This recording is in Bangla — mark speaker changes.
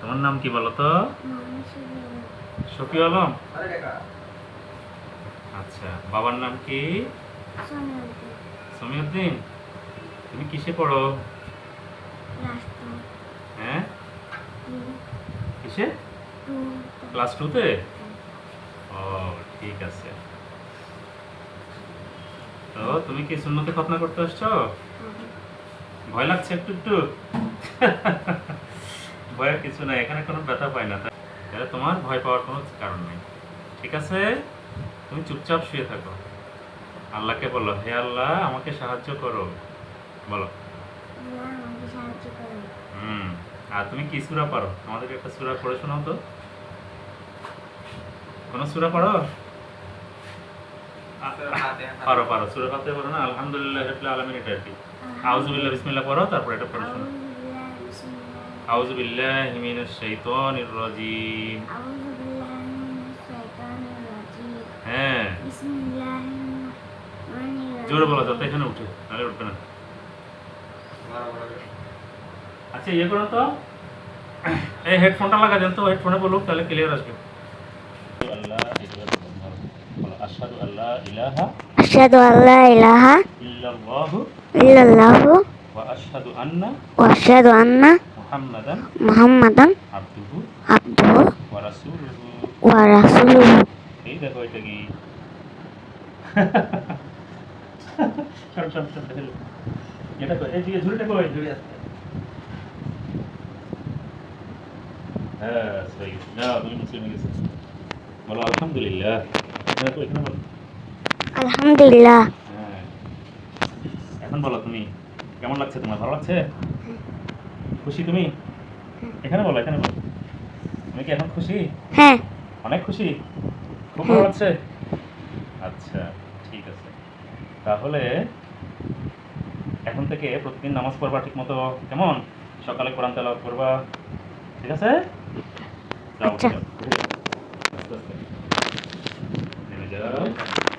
Speaker 1: তোমার নাম কি বলো তো? শফি আলম? আচ্ছা বাবার নাম কি? সমীউদ্দিন। তুমি কিসে পড়ো? হ্যাঁ? কিসে? ক্লাস টুতে? ও ঠিক আছে। তো তুমি কি সুন্নতে খতনা করতে আসছো? ভয় লাগছে একটু একটু? ভয়ের কিছু নাই এখানে কোনো ব্যথা পাই না। তাহলে তোমার ভয় পাওয়ার কোনো কারণ নেই। ঠিক আছে? তুমি চুপচাপ শুয়ে থাকো। আল্লাহকে বলো হে আল্লাহ আমাকে সাহায্য করো। বলো। হুম। আর তুমি কি সুরা পারো আমাদেরকে একটা সুরা পড়ে শোনাও তো। কোনো সুরা পারো পারো পারো সুরা পাতে পারো না? আলহামদুলিল্লাহ আলামিন এটা আর কি। আউযুবিল্লাহ বিসমিল্লাহ পড়ো তারপর এটা পড়ে শোনো। আউযুবিল্লাহি মিনাশ শাইতানির রাজিম হ্যাঁ জোরে বলো যাতে এখানে উঠে নাহলে উঠবে না আচ্ছা ইয়ে করো তো এই হেডফোনটা লাগা দেন তো হেডফোনে বলুক তাহলে ক্লিয়ার আসবে আল্লাহ আশহাদু আল্লাহ ইলাহা
Speaker 2: أشهد أن لا إله
Speaker 1: ইল্লাল্লাহু
Speaker 2: إلا الله
Speaker 1: ওয়া আশহাদু আন্না
Speaker 2: وأشهد أن
Speaker 1: মুহাম্মাদান
Speaker 2: মুহাম্মাদান
Speaker 1: আব্দুহু
Speaker 2: আব্দুহু
Speaker 1: ওয়া রাসূলুহু।
Speaker 2: ওয়া রাসূলুহু।
Speaker 1: এই দেখো এটা কি? হ্যাঁ তুমি আলহামদুলিল্লাহ। বলো।
Speaker 2: আলহামদুলিল্লাহ।
Speaker 1: হ্যাঁ। এখন বলো তুমি কেমন লাগছে তোমার? ভালো লাগছে? খুশি তুমি? এখানে বলো এখানে বলো। তুমি কি এখন খুশি?
Speaker 2: হ্যাঁ।
Speaker 1: অনেক খুশি? খুব ভালো লাগছে? আচ্ছা ঠিক আছে। তাহলে এখন থেকে প্রতিদিন নামাজ পড়বা ঠিক মতো কেমন? সকালে কোরআন তেলাওয়াত করবা। ঠিক আছে? যাও
Speaker 2: আচ্ছা।
Speaker 1: আস্তে আস্তে। নেমে যাও।